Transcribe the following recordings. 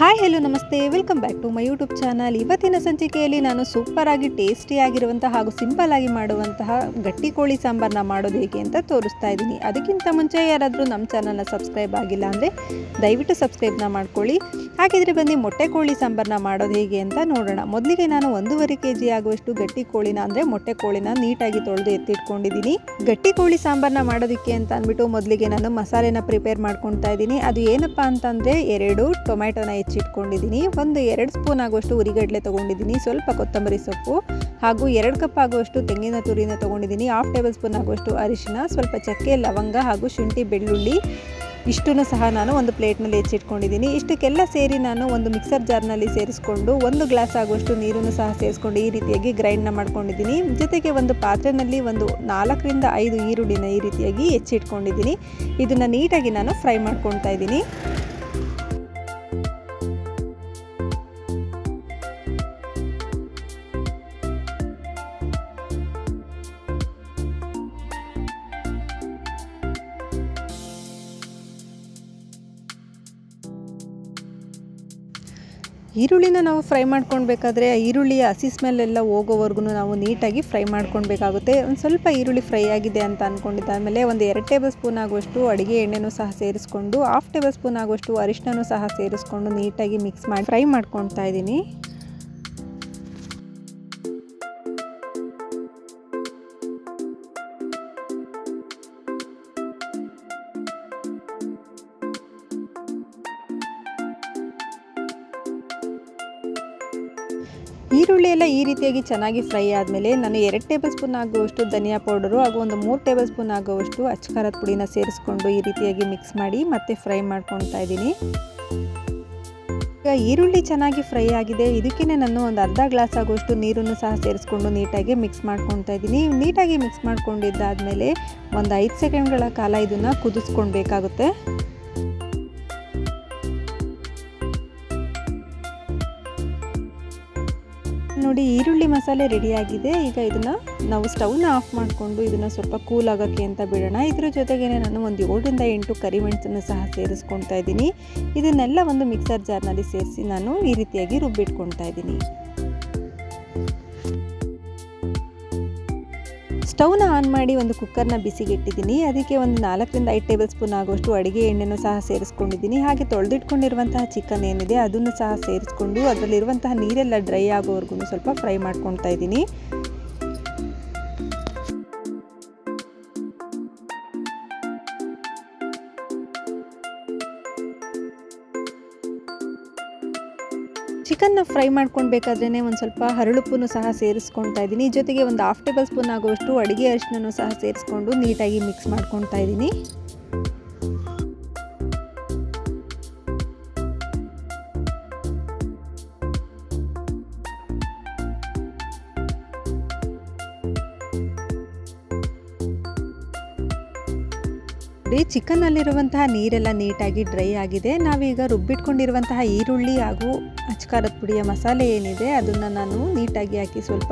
Hi hello ನಮಸ್ತೆ. Welcome back to my YouTube channel ಇವತ್ತಿನ ಸಂಚಿಕೆಯಲ್ಲಿ ನಾನು ಸೂಪರ್ ಆಗಿ ಟೇಸ್ಟಿ ಆಗಿರುವಂತಹ ಹಾಗೂ ಸಿಂಪಲ್ ಆಗಿ ಮಾಡುವಂತಹ ಗಟ್ಟಿ ಕೋಳಿ ಸಾಂಬಾರನ್ನ ಮಾಡೋದು ಹೇಗೆ ಅಂತ ತೋರಿಸ್ತಾ ಇದ್ದೀನಿ. ಅದಕ್ಕಿಂತ ಮುಂಚೆ ಯಾರಾದರೂ ನಮ್ಮ ಚಾನಲ್ನ ಸಬ್ಸ್ಕ್ರೈಬ್ ಆಗಿಲ್ಲ ಅಂದರೆ ದಯವಿಟ್ಟು ಸಬ್ಸ್ಕ್ರೈಬ್ನ ಮಾಡ್ಕೊಳ್ಳಿ. ಹಾಗಿದ್ರೆ ಬನ್ನಿ ಮೊಟ್ಟೆ ಕೋಳಿ ಸಾಂಬಾರನ್ನ ಮಾಡೋದು ಹೇಗೆ ಅಂತ ನೋಡೋಣ. ಮೊದಲಿಗೆ ನಾನು ಒಂದೂವರೆ ಕೆ ಜಿ ಆಗುವಷ್ಟು ಗಟ್ಟಿ ಕೋಳಿನ ಅಂದರೆ ಮೊಟ್ಟೆ ಕೋಳಿನ ನೀಟಾಗಿ ತೊಳೆದು ಎತ್ತಿಟ್ಕೊಂಡಿದ್ದೀನಿ. ಗಟ್ಟಿ ಕೋಳಿ ಸಾಂಬಾರನ್ನ ಮಾಡೋದಕ್ಕೆ ಅಂತ ಅಂದ್ಬಿಟ್ಟು ಮೊದಲಿಗೆ ನಾನು ಮಸಾಲೆನ ಪ್ರಿಪೇರ್ ಮಾಡ್ಕೊಳ್ತಾ ಇದ್ದೀನಿ. ಅದು ಏನಪ್ಪ ಅಂತಂದರೆ ಎರಡು ಟೊಮ್ಯಾಟೊನ ಹೆಚ್ಚಿಟ್ಕೊಂಡಿದ್ದೀನಿ ಒಂದು ಎರಡು ಸ್ಪೂನ್ ಆಗುವಷ್ಟು ಉರಿಗಡಲೆ ತೊಗೊಂಡಿದ್ದೀನಿ. ಸ್ವಲ್ಪ ಕೊತ್ತಂಬರಿ ಸೊಪ್ಪು ಹಾಗೂ ಎರಡು ಕಪ್ ಆಗುವಷ್ಟು ತೆಂಗಿನ ತುರಿನ ತೊಗೊಂಡಿದ್ದೀನಿ. ಹಾಫ್ ಟೇಬಲ್ ಸ್ಪೂನ್ ಆಗುವಷ್ಟು ಅರಿಶಿನ, ಸ್ವಲ್ಪ ಚಕ್ಕೆ, ಲವಂಗ ಹಾಗೂ ಶುಂಠಿ ಬೆಳ್ಳುಳ್ಳಿ ಇಷ್ಟನ್ನು ಸಹ ನಾನು ಒಂದು ಪ್ಲೇಟ್ನಲ್ಲಿ ಹೆಚ್ಚಿಟ್ಕೊಂಡಿದ್ದೀನಿ. ಇಷ್ಟಕ್ಕೆಲ್ಲ ಸೇರಿ ನಾನು ಒಂದು ಮಿಕ್ಸರ್ ಜಾರ್ನಲ್ಲಿ ಸೇರಿಸ್ಕೊಂಡು ಒಂದು ಗ್ಲಾಸ್ ಆಗುವಷ್ಟು ನೀರನ್ನು ಸಹ ಸೇರಿಸ್ಕೊಂಡು ಈ ರೀತಿಯಾಗಿ ಗ್ರೈಂಡ್ನ ಮಾಡ್ಕೊಂಡಿದ್ದೀನಿ. ಜೊತೆಗೆ ಒಂದು ಪಾತ್ರೆಯಲ್ಲಿ ಒಂದು ನಾಲ್ಕರಿಂದ ಐದು ಈರುಳ್ಳಿನ ಈ ರೀತಿಯಾಗಿ ಹೆಚ್ಚಿಟ್ಕೊಂಡಿದ್ದೀನಿ. ಇದನ್ನು ನೀಟಾಗಿ ನಾನು ಫ್ರೈ ಮಾಡ್ಕೊತಾ ಇದ್ದೀನಿ. ಈರುಳ್ಳಿನ ನಾವು ಫ್ರೈ ಮಾಡ್ಕೊಳ್ಬೇಕಾದ್ರೆ ಈರುಳ್ಳಿಯ ಹಸಿ ಸ್ಮೆಲ್ಲೆಲ್ಲ ಹೋಗೋವರೆಗೂ ನಾವು ನೀಟಾಗಿ ಫ್ರೈ ಮಾಡ್ಕೊಳ್ಬೇಕಾಗುತ್ತೆ. ಒಂದು ಸ್ವಲ್ಪ ಈರುಳ್ಳಿ ಫ್ರೈ ಆಗಿದೆ ಅಂತ ಅಂದ್ಕೊಂಡಿದ್ದಾದಮೇಲೆ ಒಂದು ಎರಡು ಟೇಬಲ್ ಸ್ಪೂನ್ ಆಗುವಷ್ಟು ಅಡುಗೆ ಎಣ್ಣೆನೂ ಸಹ ಸೇರಿಸ್ಕೊಂಡು, ಹಾಫ್ ಟೇಬಲ್ ಸ್ಪೂನ್ ಆಗುವಷ್ಟು ಅರಿಶಿನೂ ಸಹ ಸೇರಿಸ್ಕೊಂಡು ನೀಟಾಗಿ ಮಿಕ್ಸ್ ಮಾಡಿ ಫ್ರೈ ಮಾಡ್ಕೊಳ್ತಾ ಇದ್ದೀನಿ. ಈರುಳ್ಳಿ ಎಲ್ಲ ಈ ರೀತಿಯಾಗಿ ಚೆನ್ನಾಗಿ ಫ್ರೈ ಆದಮೇಲೆ ನಾನು ಎರಡು ಟೇಬಲ್ ಸ್ಪೂನ್ ಆಗುವಷ್ಟು ಧನಿಯಾ ಪೌಡರು ಹಾಗೂ ಒಂದು ಮೂರು ಟೇಬಲ್ ಸ್ಪೂನ್ ಆಗುವಷ್ಟು ಅಚ್ಚಕಾರದ ಪುಡಿನ ಸೇರಿಸ್ಕೊಂಡು ಈ ರೀತಿಯಾಗಿ ಮಿಕ್ಸ್ ಮಾಡಿ ಮತ್ತೆ ಫ್ರೈ ಮಾಡ್ಕೊತಾ ಇದ್ದೀನಿ. ಈಗ ಈರುಳ್ಳಿ ಚೆನ್ನಾಗಿ ಫ್ರೈ ಆಗಿದೆ. ಇದಕ್ಕೇ ನಾನು ಒಂದು ಅರ್ಧ ಗ್ಲಾಸ್ ಆಗುವಷ್ಟು ನೀರನ್ನು ಸಹ ಸೇರಿಸ್ಕೊಂಡು ನೀಟಾಗಿ ಮಿಕ್ಸ್ ಮಾಡ್ಕೊತಾ ಇದ್ದೀನಿ. ನೀಟಾಗಿ ಮಿಕ್ಸ್ ಮಾಡ್ಕೊಂಡಿದ್ದಾದಮೇಲೆ ಒಂದು ಐದು ಸೆಕೆಂಡ್ಗಳ ಕಾಲ ಇದನ್ನು ಕುದಿಸ್ಕೊಳ್ಬೇಕಾಗುತ್ತೆ. ನೋಡಿ, ಈರುಳ್ಳಿ ಮಸಾಲೆ ರೆಡಿಯಾಗಿದೆ. ಈಗ ಇದನ್ನು ನಾವು ಸ್ಟವ್ನ ಆಫ್ ಮಾಡಿಕೊಂಡು ಇದನ್ನು ಸ್ವಲ್ಪ ಕೂಲ್ ಆಗೋಕ್ಕೆ ಅಂತ ಬಿಡೋಣ. ಇದ್ರ ಜೊತೆಗೆ ನಾನು ಒಂದು ಏಳರಿಂದ ಎಂಟು ಕರಿಮೆಣಸನ್ನು ಸಹ ಸೇರಿಸ್ಕೊಳ್ತಾ ಇದ್ದೀನಿ. ಇದನ್ನೆಲ್ಲ ಒಂದು ಮಿಕ್ಸರ್ ಜಾರ್ನಲ್ಲಿ ಸೇರಿಸಿ ನಾನು ಈ ರೀತಿಯಾಗಿ ರುಬ್ಬಿಟ್ಕೊಳ್ತಾ ಇದ್ದೀನಿ. ಸ್ಟವ್ನ ಆನ್ ಮಾಡಿ ಒಂದು ಕುಕ್ಕರ್ನ ಬಿಸಿಗೆ ಇಟ್ಟಿದ್ದೀನಿ ಅದಕ್ಕೆ ಒಂದು ನಾಲ್ಕರಿಂದ ಐದು ಟೇಬಲ್ ಸ್ಪೂನ್ ಆಗುವಷ್ಟು ಅಡುಗೆ ಎಣ್ಣೆನೂ ಸಹ ಸೇರಿಸ್ಕೊಂಡಿದ್ದೀನಿ. ಹಾಗೆ ತೊಳೆದಿಟ್ಕೊಂಡಿರುವಂತಹ ಚಿಕನ್ ಏನಿದೆ ಅದನ್ನು ಸಹ ಸೇರಿಸ್ಕೊಂಡು ಅದರಲ್ಲಿರುವಂತಹ ನೀರೆಲ್ಲ ಡ್ರೈ ಆಗೋವರೆಗೂ ಸ್ವಲ್ಪ ಫ್ರೈ ಮಾಡ್ಕೊತಾ ಇದ್ದೀನಿ. ಚಿಕನ್ನ ಫ್ರೈ ಮಾಡ್ಕೊಳ್ಬೇಕಾದ್ರೇ ಒಂದು ಸ್ವಲ್ಪ ಹರಳುಪ್ಪನ್ನು ಸಹ ಸೇರಿಸ್ಕೊಳ್ತಾ ಇದ್ದೀನಿ. ಜೊತೆಗೆ ಒಂದು ಹಾಫ್ ಟೇಬಲ್ ಸ್ಪೂನ್ ಆಗುವಷ್ಟು ಅಡುಗೆ ಅರಿಶಿನೂ ಸಹ ಸೇರಿಸ್ಕೊಂಡು ನೀಟಾಗಿ ಮಿಕ್ಸ್ ಮಾಡ್ಕೊಳ್ತಾ ಇದ್ದೀನಿ. ನೋಡಿ ಚಿಕನ್ನಲ್ಲಿರುವಂತಹ ನೀರೆಲ್ಲ ನೀಟಾಗಿ ಡ್ರೈ ಆಗಿದೆ. ನಾವೀಗ ರುಬ್ಬಿಟ್ಕೊಂಡಿರುವಂತಹ ಈರುಳ್ಳಿ ಹಾಗೂ ಅಚ್ಕಾರದ ಪುಡಿಯ ಮಸಾಲೆ ಏನಿದೆ, ಅದನ್ನು ನಾನು ನೀಟಾಗಿ ಹಾಕಿ ಸ್ವಲ್ಪ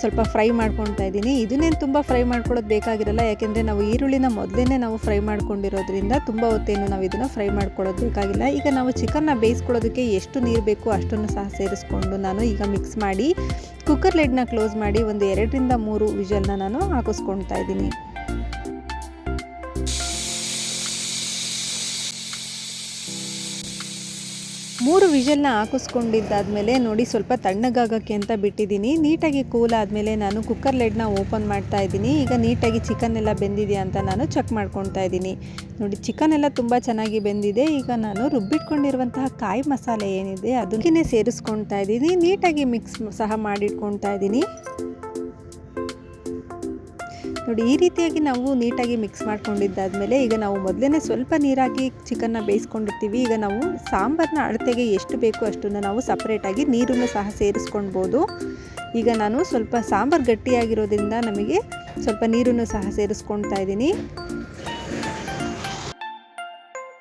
ಸ್ವಲ್ಪ ಫ್ರೈ ಮಾಡ್ಕೊಳ್ತಾ ಇದ್ದೀನಿ. ಇದನ್ನೇನು ತುಂಬ ಫ್ರೈ ಮಾಡ್ಕೊಳ್ಳೋದು ಬೇಕಾಗಿರಲ್ಲ, ಯಾಕೆಂದರೆ ನಾವು ಈರುಳ್ಳಿನ ಮೊದಲೇ ನಾವು ಫ್ರೈ ಮಾಡ್ಕೊಂಡಿರೋದ್ರಿಂದ ತುಂಬ ಹೊತ್ತೇನು ನಾವು ಇದನ್ನು ಫ್ರೈ ಮಾಡ್ಕೊಳ್ಳೋದು ಬೇಕಾಗಿಲ್ಲ. ಈಗ ನಾವು ಚಿಕನ್ನ ಬೇಯಿಸ್ಕೊಳ್ಳೋದಕ್ಕೆ ಎಷ್ಟು ನೀರು ಬೇಕು ಅಷ್ಟನ್ನು ಸಹ ಸೇರಿಸ್ಕೊಂಡು ನಾನು ಈಗ ಮಿಕ್ಸ್ ಮಾಡಿ, ಕುಕ್ಕರ್ ಲೆಡ್ನ ಕ್ಲೋಸ್ ಮಾಡಿ ಒಂದು ಎರಡರಿಂದ ಮೂರು ವಿಜಲ್ನ ನಾನು ಹಾಕಿಸ್ಕೊಳ್ತಾ ಇದ್ದೀನಿ. ಮೂರು ವಿಷಲ್ನ ಹಾಕಿಸ್ಕೊಂಡಿದ್ದಾದಮೇಲೆ ನೋಡಿ ಸ್ವಲ್ಪ ತಣ್ಣಗಾಗೋಕ್ಕೆ ಅಂತ ಬಿಟ್ಟಿದ್ದೀನಿ. ನೀಟಾಗಿ ಕೂಲ್ ಆದಮೇಲೆ ನಾನು ಕುಕ್ಕರ್ ಲೆಡ್ನ ಓಪನ್ ಮಾಡ್ತಾ ಇದ್ದೀನಿ. ಈಗ ನೀಟಾಗಿ ಚಿಕನ್ ಎಲ್ಲ ಬೆಂದಿದೆಯಾ ಅಂತ ನಾನು ಚೆಕ್ ಮಾಡ್ಕೊತಾ ಇದ್ದೀನಿ. ನೋಡಿ ಚಿಕನ್ ಎಲ್ಲ ತುಂಬ ಚೆನ್ನಾಗಿ ಬೆಂದಿದೆ. ಈಗ ನಾನು ರುಬ್ಬಿಟ್ಕೊಂಡಿರುವಂತಹ ಕಾಯಿ ಮಸಾಲೆ ಏನಿದೆ ಅದಕ್ಕೇ ಸೇರಿಸ್ಕೊತಾ ಇದ್ದೀನಿ. ನೀಟಾಗಿ ಮಿಕ್ಸ್ ಸಹ ಮಾಡಿಟ್ಕೊತಾ ಇದ್ದೀನಿ. ನೋಡಿ, ಈ ರೀತಿಯಾಗಿ ನಾವು ನೀಟಾಗಿ ಮಿಕ್ಸ್ ಮಾಡ್ಕೊಂಡಿದ್ದಾದಮೇಲೆ ಈಗ ನಾವು ಮೊದಲೇ ಸ್ವಲ್ಪ ನೀರಾಗಿ ಚಿಕನ್ನ ಬೇಯಿಸ್ಕೊಂಡಿರ್ತೀವಿ. ಈಗ ನಾವು ಸಾಂಬಾರನ್ನ ಅಳತೆಗೆ ಎಷ್ಟು ಬೇಕು ಅಷ್ಟನ್ನು ನಾವು ಸಪ್ರೇಟಾಗಿ ನೀರನ್ನು ಸಹ ಸೇರಿಸ್ಕೊಳ್ಬೋದು ಈಗ ನಾನು ಸ್ವಲ್ಪ ಸಾಂಬಾರು ಗಟ್ಟಿಯಾಗಿರೋದ್ರಿಂದ ನಮಗೆ ಸ್ವಲ್ಪ ನೀರನ್ನು ಸಹ ಸೇರಿಸ್ಕೊಳ್ತಾ ಇದ್ದೀನಿ.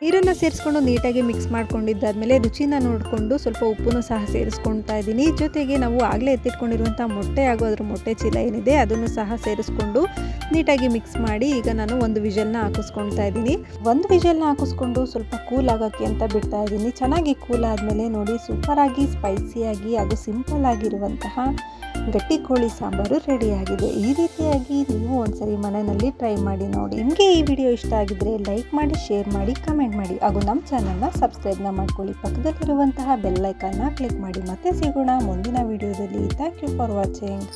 ನೀರನ್ನು ಸೇರಿಸ್ಕೊಂಡು ನೀಟಾಗಿ ಮಿಕ್ಸ್ ಮಾಡ್ಕೊಂಡಿದ್ದಾದಮೇಲೆ ರುಚಿನ ನೋಡಿಕೊಂಡು ಸ್ವಲ್ಪ ಉಪ್ಪನ್ನು ಸಹ ಸೇರಿಸ್ಕೊಳ್ತಾ ಇದ್ದೀನಿ. ಜೊತೆಗೆ ನಾವು ಆಗಲೇ ಎತ್ತಿಟ್ಕೊಂಡಿರುವಂಥ ಮೊಟ್ಟೆ ಹಾಗೂ ಅದರ ಮೊಟ್ಟೆ ಚೀಲ ಏನಿದೆ, ಅದನ್ನು ಸಹ ಸೇರಿಸ್ಕೊಂಡು ನೀಟಾಗಿ ಮಿಕ್ಸ್ ಮಾಡಿ ಈಗ ನಾನು ಒಂದು ವಿಜಲ್ನ ಹಾಕಿಸ್ಕೊಳ್ತಾ ಇದ್ದೀನಿ. ಒಂದು ವಿಜಲ್ನ ಹಾಕಿಸ್ಕೊಂಡು ಸ್ವಲ್ಪ ಕೂಲ್ ಆಗೋಕ್ಕೆ ಅಂತ ಬಿಡ್ತಾ ಇದ್ದೀನಿ. ಚೆನ್ನಾಗಿ ಕೂಲ್ ಆದಮೇಲೆ ನೋಡಿ, ಸೂಪರಾಗಿ ಸ್ಪೈಸಿಯಾಗಿ ಹಾಗೂ ಸಿಂಪಲ್ ಆಗಿರುವಂತಹ ಗಟ್ಟಿ ಕೋಳಿ ಸಾಂಬಾರು ರೆಡಿಯಾಗಿದೆ ಈ ರೀತಿಯಾಗಿ ನೀವು ಒಂದ್ಸರಿ ಮನೆಯಲ್ಲಿ ಟ್ರೈ ಮಾಡಿ ನೋಡಿ. ನಿಮಗೆ ಈ ವಿಡಿಯೋ ಇಷ್ಟ ಆಗಿದ್ರೆ ಲೈಕ್ ಮಾಡಿ ಶೇರ್ ಮಾಡಿ ಕಮೆಂಟ್ ಮಾಡಿ. ಹಾಗೂ ನಮ್ಮ ಚಾನಲ್ನ ಸಬ್ಸ್ಕ್ರೈಬ್ನ ಮಾಡ್ಕೊಳ್ಳಿ. ಪಕ್ಕದಲ್ಲಿರುವಂತಹ ಬೆಲ್ಲೈಕನ್ನ ಕ್ಲಿಕ್ ಮಾಡಿ. ಮತ್ತೆ ಸಿಗೋಣ ಮುಂದಿನ ವಿಡಿಯೋದಲ್ಲಿ ಥ್ಯಾಂಕ್ ಯು ಫಾರ್ ವಾಚಿಂಗ್